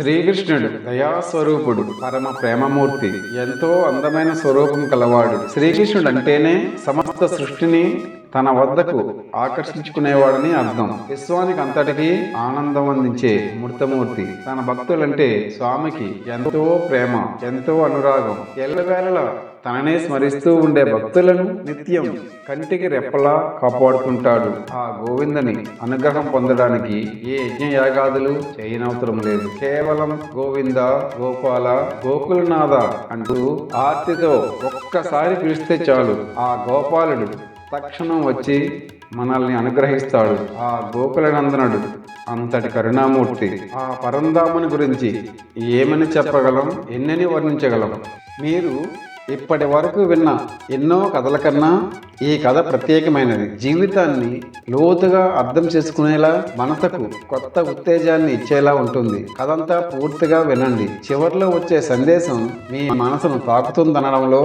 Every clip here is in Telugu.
శ్రీకృష్ణుడు దయాస్వరూపుడు పరమ ప్రేమమూర్తి ఎంతో అందమైన స్వరూపం కలవాడు. శ్రీకృష్ణుడు అంటేనే సమస్త సృష్టిని తన వద్దకు ఆకర్షించుకునేవాడని అర్థం. విశ్వానికి అంతటికీ ఆనందం అందించే మూర్తమూర్తి. తన భక్తులంటే స్వామికి ఎంతో ప్రేమ ఎంతో అనురాగం. ఎల్లవేళలా తననే స్మరిస్తూ ఉండే భక్తులను నిత్యం కంటికి రెప్పలా కాపాడుకుంటాడు. ఆ గోవిందని అనుగ్రహం పొందడానికి ఏ యజ్ఞయాగాదులు చేయనవసరం లేదు. కేవలం గోవింద గోపాల గోకులనాథ అంటూ ఆర్తితో ఒక్కసారి పిలిస్తే చాలు. ఆ గోపాలుడు తక్షణం వచ్చి మనల్ని అనుగ్రహిస్తాడు. ఆ గోకులనందనుడు అంతటి కరుణామూర్తి. ఆ పరంధాముని గురించి ఏమని చెప్పగలం? ఎన్నని వర్ణించగలం? మీరు ఇప్పటి వరకు విన్న ఎన్నో కథల కన్నా ఈ కథ ప్రత్యేకమైనది. జీవితాన్ని లోతుగా అర్థం చేసుకునేలా మనసుకు కొత్త ఉత్తేజాన్ని ఇచ్చేలా ఉంటుంది. కథంతా పూర్తిగా వినండి. చివరిలో వచ్చే సందేశం మీ మనసును తాకుతుందనడంలో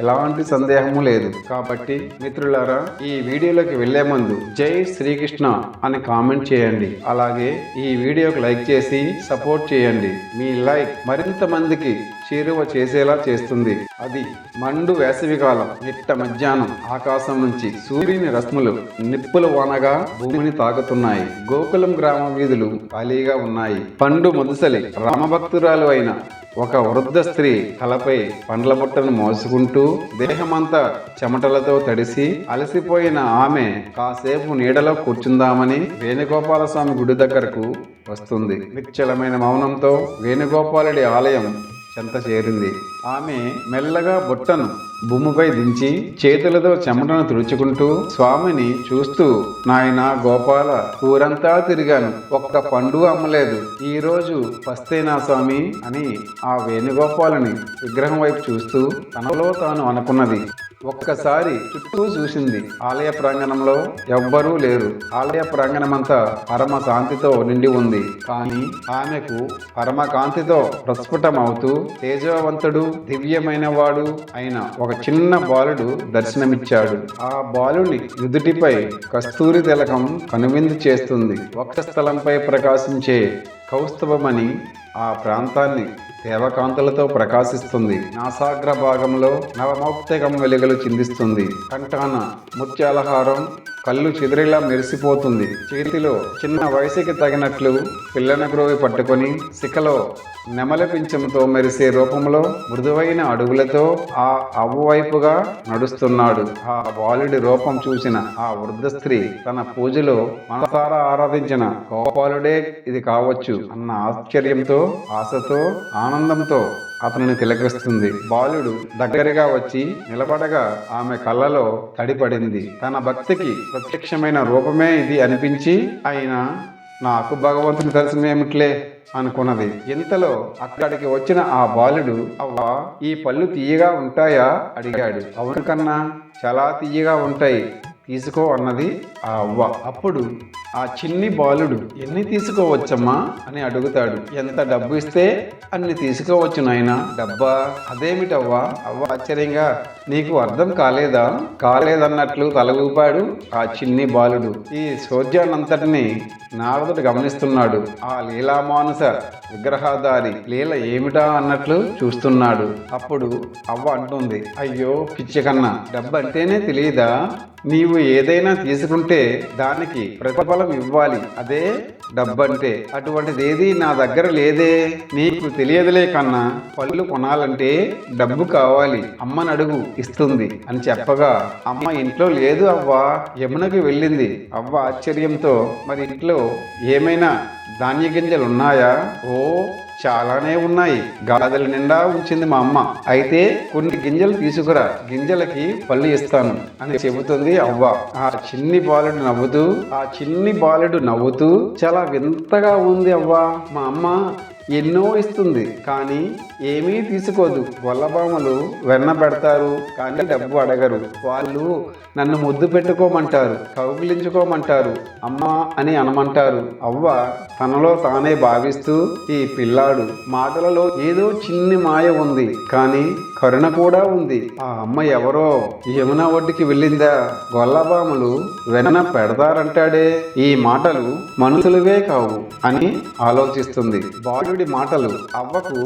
ఎలాంటి సందేహము లేదు. కాబట్టి మిత్రులారా ఈ వీడియోలోకి వెళ్ళే ముందు జై శ్రీకృష్ణ అని కామెంట్ చేయండి. అలాగే ఈ వీడియోకి లైక్ చేసి సపోర్ట్ చేయండి. మీ లైక్ మరింత మందికి చేరువ చేసేలా చేస్తుంది. అది మండు వేసవికాలం నిట్ట మధ్యాహ్నం ఆకాశం నుంచి సూర్యుని రశ్ములు నిప్పులు వానగా భూమిని తాకుతున్నాయి. గోకులం గ్రామ వీధులు ఖాళీగా ఉన్నాయి. పండు ముదుసలి రామభక్తురాలు అయిన ఒక వృద్ధ స్త్రీ తలపై పండ్ల బుట్టను మోసుకుంటూ దేహమంతా చెమటలతో తడిసి అలసిపోయిన ఆమె కాసేపు నీడలో కూర్చుందామని వేణుగోపాల స్వామి గుడి దగ్గరకు వస్తుంది. నిశ్చలమైన మౌనంతో వేణుగోపాలుడి ఆలయం చెంత చేరింది. ఆమె మెల్లగా బుట్టను భూమిపై దించి చేతులతో చెమటను తుడుచుకుంటూ స్వామిని చూస్తూ నాయన గోపాల ఊరంతా తిరిగాను. ఒక్క పండు అమ్మలేదు. ఈరోజు పస్తేనా స్వామి? అని ఆ వేణుగోపాలని విగ్రహం వైపు చూస్తూ తనలో తాను అనుకున్నది. ఒక్కసారి చుట్టూ చూసింది ఆలయ ప్రాంగణంలో ఎవ్వరూ లేరు. ఆలయ ప్రాంగణమంతా పరమ శాంతితో నిండి ఉంది. కానీ ఆమెకు పరమ కాంతితో ప్రస్ఫుటమవుతూ తేజవంతుడు దివ్యమైన వాడు అయిన ఒక చిన్న బాలుడు దర్శనమిచ్చాడు. ఆ బాలుని నుదుటిపై కస్తూరి తిలకం కనువిందు చేస్తుంది. ఒక్క స్థలంపై ప్రకాశించే కౌస్తవమని ఆ ప్రాంతాన్ని దేవకాంతులతో ప్రకాశిస్తుంది. నాసాగ్ర భాగంలో నవమౌక్తికం వెలుగులు చిందిస్తుంది. కంఠాన ముత్యాలహారం కళ్ళు చెదిరేలా మెరిసిపోతుంది. చేతిలో చిన్న వయసుకి తగినట్లు పిల్లన గ్రోవి పట్టుకొని శిఖలో నెమలి పింఛంతో మెరిసే రూపంలో మృదువైన అడుగులతో ఆ అవ్వవైపుగా నడుస్తున్నాడు. ఆ బాలుడి రూపం చూసిన ఆ వృద్ధ స్త్రీ తన పూజలో మనసారా ఆరాధించిన గోపాలుడే ఇది కావచ్చు అన్న ఆశ్చర్యంతో ఆశతో ఆనందంతో అతనిని తిలకిస్తుంది. బాలుడు దగ్గరగా వచ్చి నిలబడగా ఆమె కళ్ళలో తడిపడింది. తన భక్తికి ప్రత్యక్షమైన రూపమే ఇది అనిపించి ఆయన నాకు భగవంతుని దర్శనమేమిట్లే అనుకున్నది. ఇంతలో అక్కడికి వచ్చిన ఆ బాలుడు అవ్వా ఈ పళ్ళు తీయగా ఉంటాయా? అడిగాడు. అవును కన్నా చాలా తీయగా ఉంటాయి. తీసుకో అన్నది ఆ అవ్వ. అప్పుడు ఆ చిన్ని బాలుడు ఎన్ని తీసుకోవచ్చమ్మా అని అడుగుతాడు. ఎంత డబ్బు ఇస్తే అన్ని తీసుకోవచ్చు నాయన. డబ్బా? అదేమిటవ్వా? అవ్వ ఆశ్చర్యంగా నీకు అర్థం కాలేదా? కాలేదన్నట్లు తల ఊపాడు ఆ చిన్ని బాలుడు. ఈ సోద్యానంతటిని నారదుడు గమనిస్తున్నాడు. ఆ లీలామానుస విగ్రహదారి లీల ఏమిటా అన్నట్లు చూస్తున్నాడు. అప్పుడు అవ్వ అంటుంది అయ్యో పిచ్చికన్నా డబ్బు అంటేనే తెలియదా? నీవు ఏదైనా తీసుకుంటే దానికి ప్రతిఫలం ఇవ్వాలి. అదే డబ్బంటే. అటువంటిది ఏది నా దగ్గర లేదే. నీకు తెలియదులే కన్నా. పళ్ళు కొనాలంటే డబ్బు కావాలి. అమ్మని అడుగు ఇస్తుంది అని చెప్పగా అమ్మ ఇంట్లో లేదు అవ్వ. యమునకి వెళ్ళింది. అవ్వ ఆశ్చర్యంతో మరి ఇంట్లో ఏమైనా ధాన్య గింజలు ఉన్నాయా ఓ చాలానే ఉన్నాయి. గాదల నిండా ఉంచింది మా అమ్మ. అయితే కొన్ని గింజలు తీసుకురా. గింజలకి పళ్ళు ఇస్తాను అని చెబుతుంది అవ్వ. ఆ చిన్ని బాలుడు నవ్వుతూ ఆ చిన్ని బాలుడు నవ్వుతూ చాలా వింతగా ఉంది అవ్వ. మా అమ్మ ఎన్నో ఇస్తుంది కానీ ఏమీ తీసుకోదు. గొల్లబామలు వెన్న పెడతారు కానీ డబ్బు అడగరు. వాళ్ళు నన్ను ముద్దు పెట్టుకోమంటారు కౌగిలించుకోమంటారు అమ్మ అని అనమంటారు. అవ్వ తనలో తానే భావిస్తూ ఈ పిల్లాడు మాటలలో ఏదో చిన్ని మాయ ఉంది కానీ కరుణ కూడా ఉంది. ఆ అమ్మ ఎవరో? యమున ఒడ్డుకి వెళ్ళిందా? గొల్లబామలు వెన్న పెడతారంటాడే ఈ మాటలు మనుషులవే కావు అని ఆలోచిస్తుంది. బాలుడి మాటలు. అవ్వకు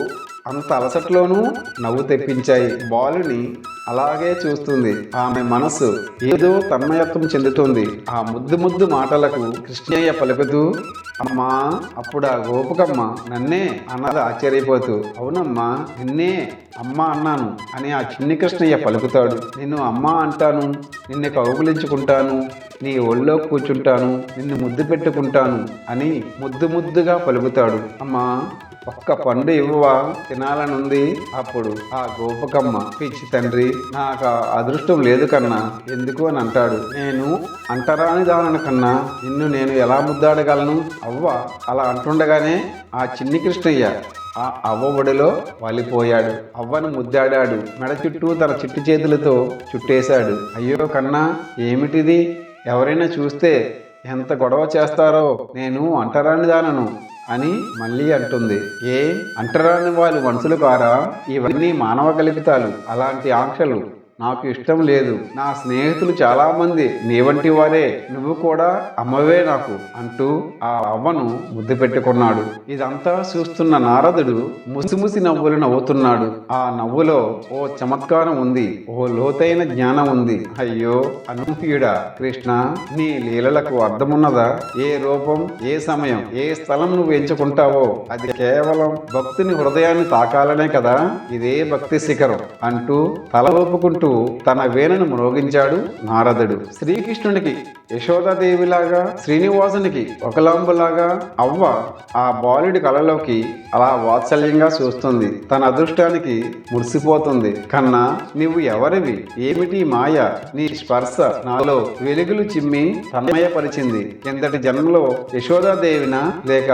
అంత అలసట్లోనూ నవ్వు తెప్పించాయి. బాలుని అలాగే చూస్తుంది. ఆమె మనసు ఏదో తన్మయత్వం చెందుతుంది. ఆ ముద్దు ముద్దు మాటలకు కృష్ణయ్య పలుకుతూ అమ్మా అప్పుడు ఆ గోపకమ్మ నన్నే అన్నది ఆశ్చర్యపోతూ అవునమ్మా నిన్నే అమ్మ అన్నాను అని ఆ చిన్ని కృష్ణయ్య పలుకుతాడు. నిన్ను అమ్మ అంటాను నిన్ను కౌగులించుకుంటాను నీ ఒళ్ళో కూర్చుంటాను నిన్ను ముద్దు పెట్టుకుంటాను అని ముద్దు ముద్దుగా పలుకుతాడు. అమ్మా ఒక్క పండు ఇవ్వవా? తినాలనుంది. అప్పుడు ఆ గోపకమ్మ పిచ్చి తండ్రి నాకు అదృష్టం లేదు కన్నా. ఎందుకు అని అంటాడు. నేను అంటరాని దానని కన్నా నిన్ను నేను ఎలా ముద్దాడగలను? అవ్వ అలా అంటుండగానే ఆ చిన్ని కృష్ణయ్య ఆ అవ్వ ఒడిలో వాలిపోయాడు. అవ్వను ముద్దాడాడు. మెడ చుట్టూ తన చిట్టు చేతులతో చుట్టేశాడు. అయ్యో కన్నా ఏమిటిది? ఎవరైనా చూస్తే ఎంత గొడవ చేస్తారో నేను అంటరాని దానను అని మళ్ళీ అంటుంది. ఏ? అంటరాని వాళ్ళు మనుషులు కారా? ఇవన్నీ మానవ కల్పితాలు. అలాంటి ఆంక్షలు. నాకు ఇష్టం లేదు. నా స్నేహితులు చాలా మంది నీ వంటి వారే. నువ్వు కూడా అమ్మవే నాకు అంటూ ఆ అవ్వను ముద్దు పెట్టుకున్నాడు. ఇదంతా చూస్తున్న నారదుడు ముసిముసి నవ్వులు నవ్వుతున్నాడు. ఆ నవ్వులో ఓ చమత్కారం ఉంది. ఓ లోతైన జ్ఞానం ఉంది. అయ్యో అనూహ్యుడా కృష్ణ నీ లీలలకు అర్థమున్నదా? ఏ రూపం ఏ సమయం ఏ స్థలం నువ్వు ఎంచుకుంటావో? అది కేవలం భక్తుని హృదయాన్ని తాకాలనే కదా? ఇదే భక్తి శిఖరం అంటూ తల ఊపుకుంటూ తన వేణను మ్రోగించాడు నారదుడు. శ్రీకృష్ణునికి యశోదాదేవిలాగా శ్రీనివాసునికి ఒకలాంబులాగా అవ్వ ఆ బాలుడి కళలోకి అలా వాత్సల్యంగా చూస్తుంది. తన అదృష్టానికి మురిసిపోతుంది. కన్నా నువ్వు ఎవరివి? ఏమిటి మాయ? నీ స్పర్శ నాలో వెలుగులు చిమ్మి తన్మయపరిచింది. కిందటి జన్మలో యశోదాదేవిన లేక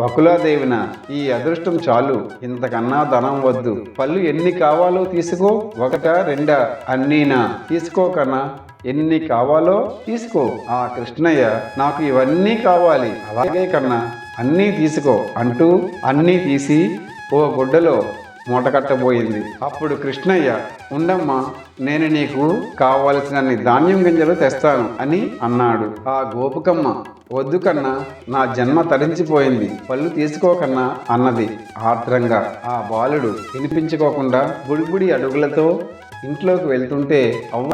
వకులాదేవిన ఈ అదృష్టం చాలు. ఇంతకన్నా ధనం వద్దు. పళ్ళు ఎన్ని కావాలో తీసుకో. ఒకట రెండా? అన్నీనా? తీసుకోకన్నా ఎన్ని కావాలో తీసుకో. ఆ కృష్ణయ్య నాకు ఇవన్నీ కావాలి. అలాగే కన్నా. అన్నీ తీసుకో అంటూ అన్నీ తీసి ఓ గుడ్డలో మూటకట్టబోయింది అప్పుడు కృష్ణయ్య ఉండమ్మా నేను నీకు కావలసినన్ని ధాన్యం గింజలు తెస్తాను అని అన్నాడు. ఆ గోపుకమ్మ వద్దు కన్నా నా జన్మ తరించిపోయింది. పళ్ళు తీసుకోకన్నా అన్నది ఆర్ద్రంగా. ఆ బాలుడు వినిపించుకోకుండా బుడిబుడి అడుగులతో ఇంట్లోకి వెళ్తుంటే అవ్వ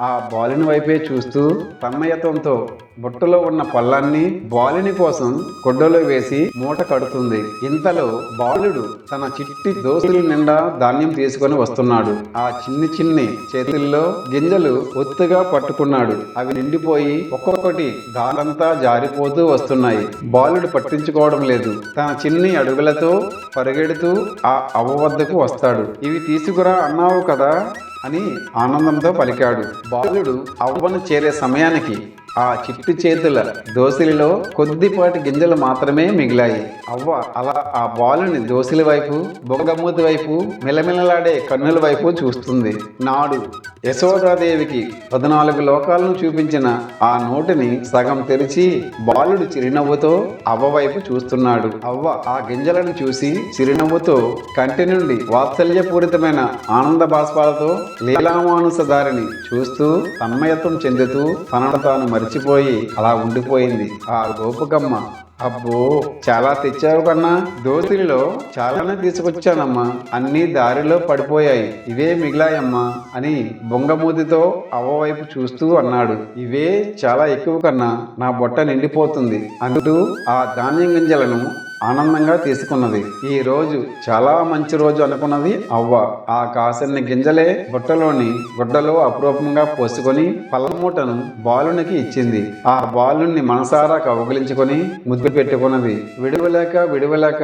ఆ బాలుని వైపే చూస్తూ తన్మయత్వంతో బుట్టలో ఉన్న పళ్ళాన్ని బాలుని కోసం గుడ్డలో వేసి మూట కడుతుంది. ఇంతలో బాలుడు తన చిట్టి దోసుల నిండా ధాన్యం తీసుకొని వస్తున్నాడు. ఆ చిన్ని చిన్ని చేతుల్లో గింజలు ఒత్తుగా పట్టుకున్నాడు. అవి నిండిపోయి ఒక్కొక్కటి దానంతా జారిపోతూ వస్తున్నాయి. బాలుడు పట్టించుకోవడం లేదు. తన చిన్ని అడుగులతో పరిగెడుతూ ఆ అవ్వ వద్దకు వస్తాడు. ఇవి తీసుకురా అన్నావు కదా! అని ఆనందంతో పలికాడు. బాలుడు అవ్వను చేరే సమయానికి ఆ చిట్టు చేతుల దోసిలిలో కొద్దిపాటి గింజలు మాత్రమే మిగిలాయి. అవ్వ అలా ఆ బాలుని దోసిలి వైపు బొగమూతి వైపు మిలమిలలాడే కన్నుల వైపు చూస్తుంది. నాడు యశోదాదేవికి పద్నాలుగు లోకాలను చూపించిన ఆ నోటిని సగం తెరిచి బాలుడు చిరునవ్వుతో అవ్వ వైపు చూస్తున్నాడు. అవ్వ ఆ గింజలను చూసి చిరునవ్వుతో కంటి నుండి వాత్సల్యపూరితమైన ఆనంద బాష్పాలతో లీలామానుసధారిని చూస్తూ తన్మయత్వం చెందుతూ తనను తాను మరిచిపోయి అలా ఉండిపోయింది. ఆ గోపకమ్మ అబ్బో చాలా తెచ్చావు కన్నా. దోతిలో చాలానే తీసుకొచ్చానమ్మా. అన్నీ దారిలో పడిపోయాయి. ఇవే మిగిలాయమ్మా అని బొంగమూతితో అవ్వవైపు చూస్తూ అన్నాడు. ఇవే చాలా ఎక్కువ కన్నా నా బొట్ట నిండిపోతుంది. అంటూ ఆ ధాన్యం గింజలను ఆనందంగా తీసుకున్నది. ఈ రోజు చాలా మంచి రోజు అనుకున్నది అవ్వ. ఆ కాసన్ని గింజలే బుట్టలోని గుడ్డలో అపురూపంగా పోసుకొని పల్లమూటను బాలునికి ఇచ్చింది. ఆ బాలుని మనసారా కౌగిలించుకొని ముద్దు పెట్టుకున్నది. విడువలేక విడువలేక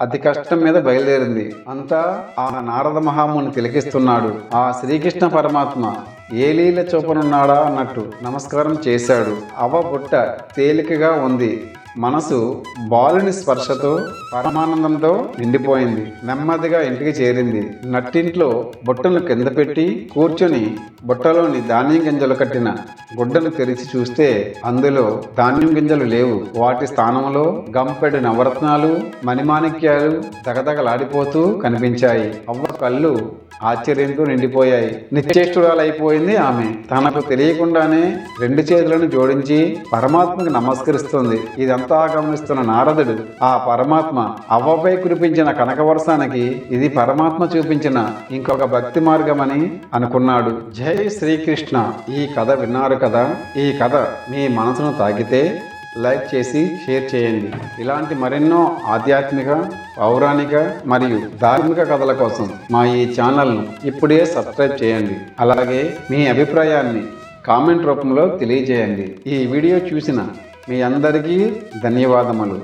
అతి కష్టం మీద బయలుదేరింది. అంతా ఆ నారద మహాముని తిలకిస్తున్నాడు. ఆ శ్రీకృష్ణ పరమాత్మ ఏ లీల చూపనున్నాడా అన్నట్టు నమస్కారం చేశాడు. అవ్వ బుట్ట తేలికగా ఉంది. మనసు బాలుని స్పర్శతో పరమానందంతో నిండిపోయింది. నెమ్మదిగా ఇంటికి చేరింది. నట్టింట్లో బుట్టను కింద పెట్టి కూర్చొని బుట్టలోని ధాన్యం గింజలు కట్టిన గుడ్డను తెరిచి చూస్తే అందులో ధాన్యం గింజలు లేవు. వాటి స్థానంలో గంపెడు నవరత్నాలు మణిమాణిక్యాలు దగదగలాడిపోతూ కనిపించాయి. అవ్వ కళ్ళు ఆశ్చర్యంతో నిండిపోయాయి. నిశ్చేష్టురాలైపోయింది ఆమె. తనకు తెలియకుండానే రెండు చేతులను జోడించి పరమాత్మకు నమస్కరిస్తుంది. ఇదంతా గమనిస్తున్న నారదుడు ఆ పరమాత్మ అవ్వపై కురిపించిన కనకవర్షానికి ఇది పరమాత్మ చూపించిన ఇంకొక భక్తి మార్గమని అనుకున్నాడు. జై శ్రీకృష్ణ. ఈ కథ విన్నారు కదా? ఈ కథ మీ మనసును తాకితే లైక్ చేసి షేర్ చేయండి. ఇలాంటి మరెన్నో ఆధ్యాత్మిక పౌరాణిక మరియు ధార్మిక కథల కోసం మా ఈ ఛానల్ను ఇప్పుడే సబ్స్క్రైబ్ చేయండి. అలాగే మీ అభిప్రాయాన్ని కామెంట్ రూపంలో తెలియజేయండి. ఈ వీడియో చూసిన మీ అందరికీ ధన్యవాదములు.